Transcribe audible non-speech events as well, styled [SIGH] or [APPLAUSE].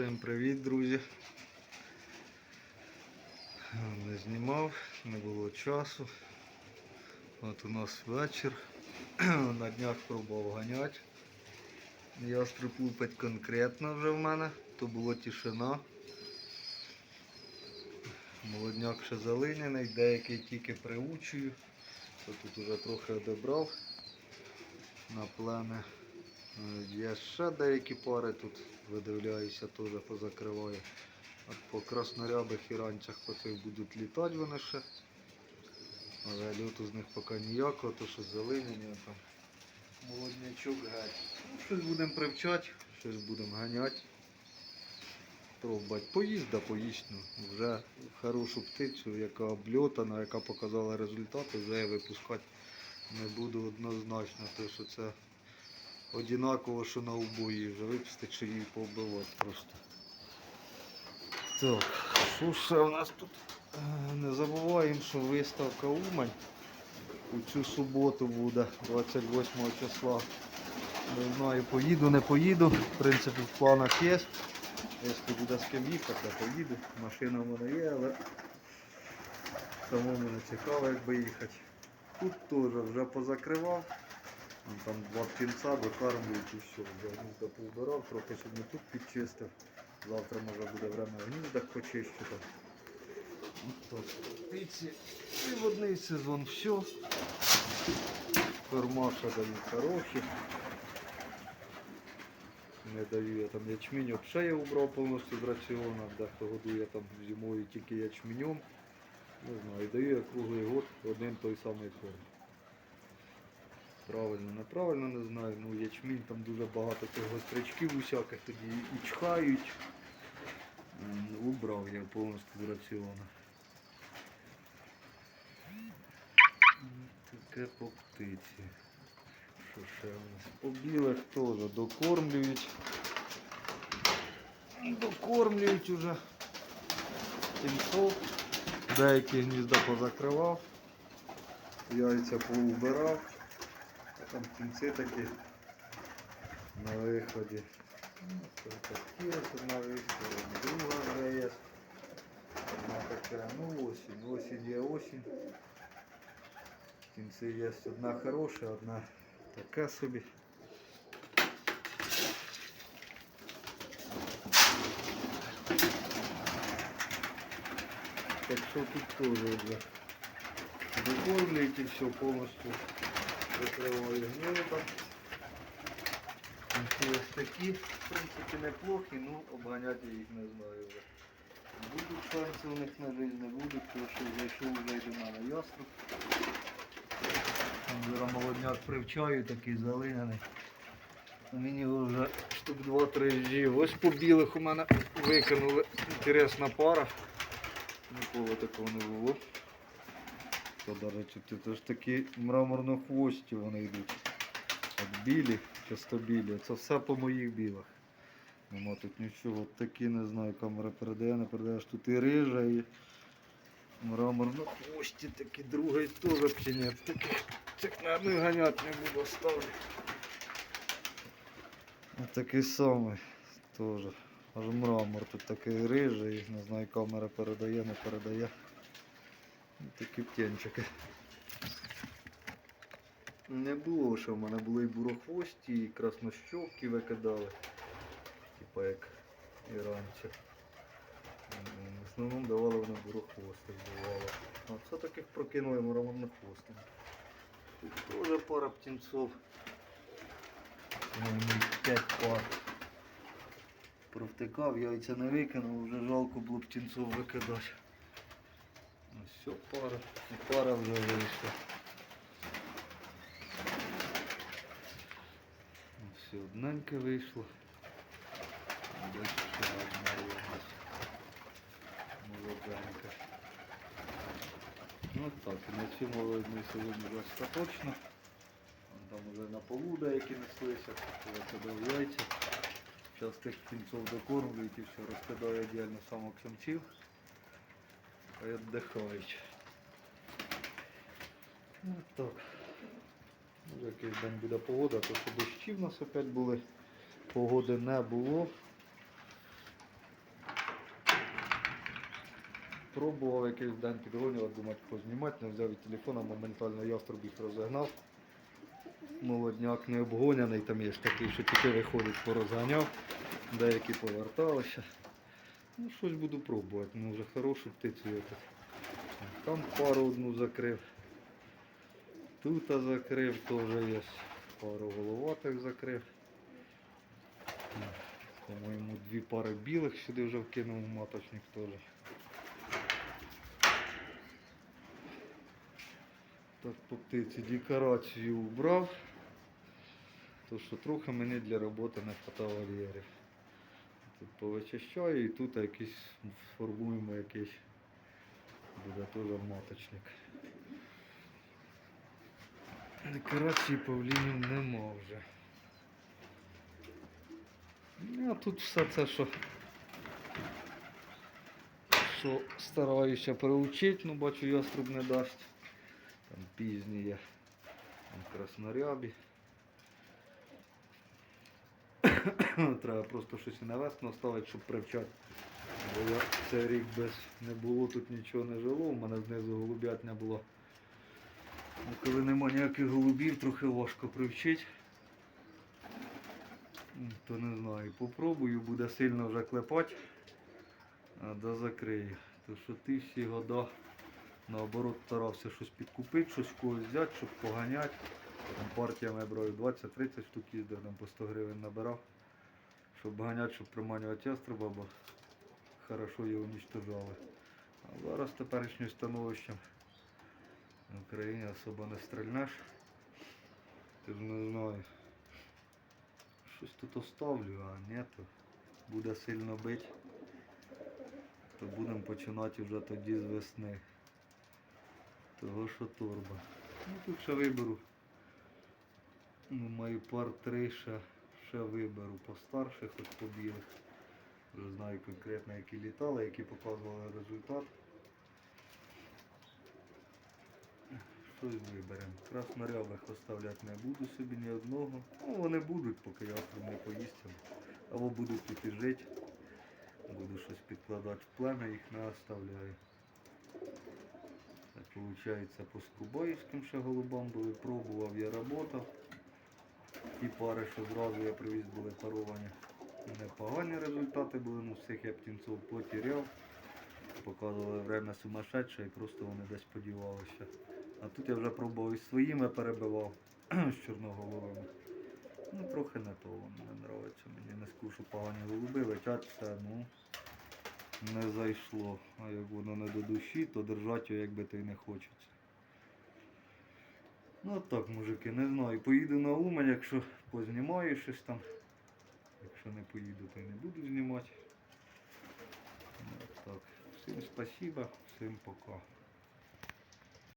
Всім привіт, друзі. Не знімав, не було часу. От у нас вечір. [CLEARS THROAT] На днях пробував ганяти. Ястреб лупить конкретно вже в мене, то була тишина. Молодняк ще залиняний, деякий тільки приучую. Тут уже трохи одебрав на плем'я. Е, Є ще деякі пари тут, видивляюся, теж позакриваю. От по краснорябих і ранцях по цих будуть літати вони ще. Але люту з них поки ніякого, то що зеленення там. Молоднячок геть. Ну, щось будемо привчати, щось будемо ганяти. Пробувати. Поїсть, да поїсть. Ну. Вже хорошу птицю, яка обльотана, яка показала результати, вже я випускати не буду однозначно, тому що це одинаково, що на убої вже випустити, чи її повбивати просто. Так, що ще у нас тут? Е, Не забуваємо, що виставка Умань у цю суботу буде, 28 числа. Не знаю, поїду, не поїду. В принципі, в планах є. Якщо буде з ким їхати, то поїду. Машина в мене є, але самому не цікаво, якби їхати. Тут теж вже позакривав. Вон Там два птенця викармлюють і все. Вже гнізда повбирав, трохи сьогодні тут підчистив. Завтра може буде время в гніздах так. Птиці. І в одний сезон все. Кормаша дають хороші. Не даю я там ячмінь, взагалі я убрав повністю з раціону, дехто годує там зимою тільки ячменем. Не знаю, даю я круглий год один той самий корм. Правильно, неправильно не знаю. Ну ячмінь там дуже багато цих гострячків усяких тоді і чхають. М, Убрав я повністю з раціону. Таке по птиці. Що ще у нас? По білих теж докормлюють. Докормлюють уже. Кінцов. Деякі гнізда позакривав. Яйця поубирав. А Там кінці такі на виході. Ну, це такі ось одна виході, друга вже є. Одна така, ну осінь, осінь є осінь. Кінці є одна хороша, одна така собі. Так що тут теж вже докормлюють і все повністю Закриваю. Ці ось такі, в принципі, неплохі, ну обганяти їх не знаю вже. Будуть шанси у них на жизнь, не будуть, тому що зайшов вже до мене ясно. Там зараз молодняк привчаю, такий залиняний. Мені вже штук 2-3 жив. Ось по білих у мене викинули. Інтересна пара. Ніколи такого не було. То, до речі, тут ж такі мраморно-хвості вони йдуть. От білі, часто-білі. Це все по моїх білах. Нема тут нічого. От такі не знаю, камера передає, не передає. Аж тут і рижа, і мраморно-хвості такі, другий теж птенець. Таких цих на ганять не буду ставити. Ось такий самий теж. Аж мрамор тут такий рижий, не знаю, камера передає, не передає. Такі птенчики. Не було, що в мене були і бурохвості, і краснощовки викидали. Типа як і раніше. В основному давали вони бурохвостих давали. А це таких прокинули мраморнохвостим. Тут теж пара. Ну, 5 пар. Провтикав, яйця не викинув, вже жалко було птенцов викидати. Все, пара. Пара вже вийшла. Все, одненьке вийшло. Десь ще одна є. Молоденька. Ну так, і на цю молодню сьогодні достаточно. Вон Там уже на полу деякі неслися, викидав яйця. Зараз тих кінців докормлюють і все, розкидаю віддільно самок самців віддихають. Ну так. Якийсь день буде погода, то що дощі в нас опять були, погоди не було. Пробував якийсь день підгонювати, думати, познімати, не взяв від телефона, моментально яструб їх розігнав. Молодняк не обгоняний, там є такий, що тільки виходить, порозганяв, деякі поверталися. Ну, щось буду пробувати, ну вже хорошу птицю якось. Там пару одну закрив. Тут закрив, теж є. Пару головатих закрив. По-моєму, дві пари білих сюди вже вкинув маточник теж. Так, по птиці декорацію убрав. То що трохи мені для роботи не хватало вольєрів. Тут повичищаю і тут якийсь формуємо якийсь буде теж маточник. Декорації павлінів нема вже. Ну, А тут все це, що, що стараюся приучити, ну бачу, яструб не дасть. Там пізні є. Там краснорябі. [LAUGHS] Треба просто щось і на весну щоб привчати. Бо я цей рік без не було, тут нічого не жило, у мене знизу голубятня було. Ну, коли нема ніяких голубів, трохи важко привчити. То не знаю, попробую, буде сильно вже клепати, а да закрию. То що ти всі года наоборот старався щось підкупити, щось когось взяти, щоб поганяти. Там партіями брав 20-30 штук їздив, там по 100 гривень набирав. Щоб ганяти, щоб приманювати ястреба, хорошо його уничтожали. А зараз теперішнім становищем в Україні особо не стрільнеш. Ти ж не знаю. Щось тут оставлю, а ні, то буде сильно бити. То будемо починати вже тоді з весни. Того що торба. Ну тут ще виберу. Ну, маю пар три ще, ще виберу постарше, хоч по білих. Вже знаю конкретно які літали, які показували результат. Щось виберемо. Краснорябих оставляти не буду собі ні одного. Ну вони будуть, поки я не поїсться. Або будуть і жити. Буду щось підкладати в плем'я, їх не оставляю. Так виходить по Скубаївським ще голубам були, пробував я роботав. Ті пари, що зразу я привіз, були паровані. Непогані результати були, ну всіх я птінців потеряв. Показували время сумасшедше і просто вони десь подівалися. А тут я вже пробував із своїми перебивав [CLEARS THROAT] з чорноголовими. Ну трохи не то, воно не подобається. Мені не скушу погані голуби, летять все, ну не зайшло. А як воно не до душі, то держати його якби то й не хочеться. Ну от так, мужики, не знаю. Поїду на Умань, якщо познімаю щось там. Якщо не поїду, то й не буду знімати. Ну, так. Всім спасіба, всім пока.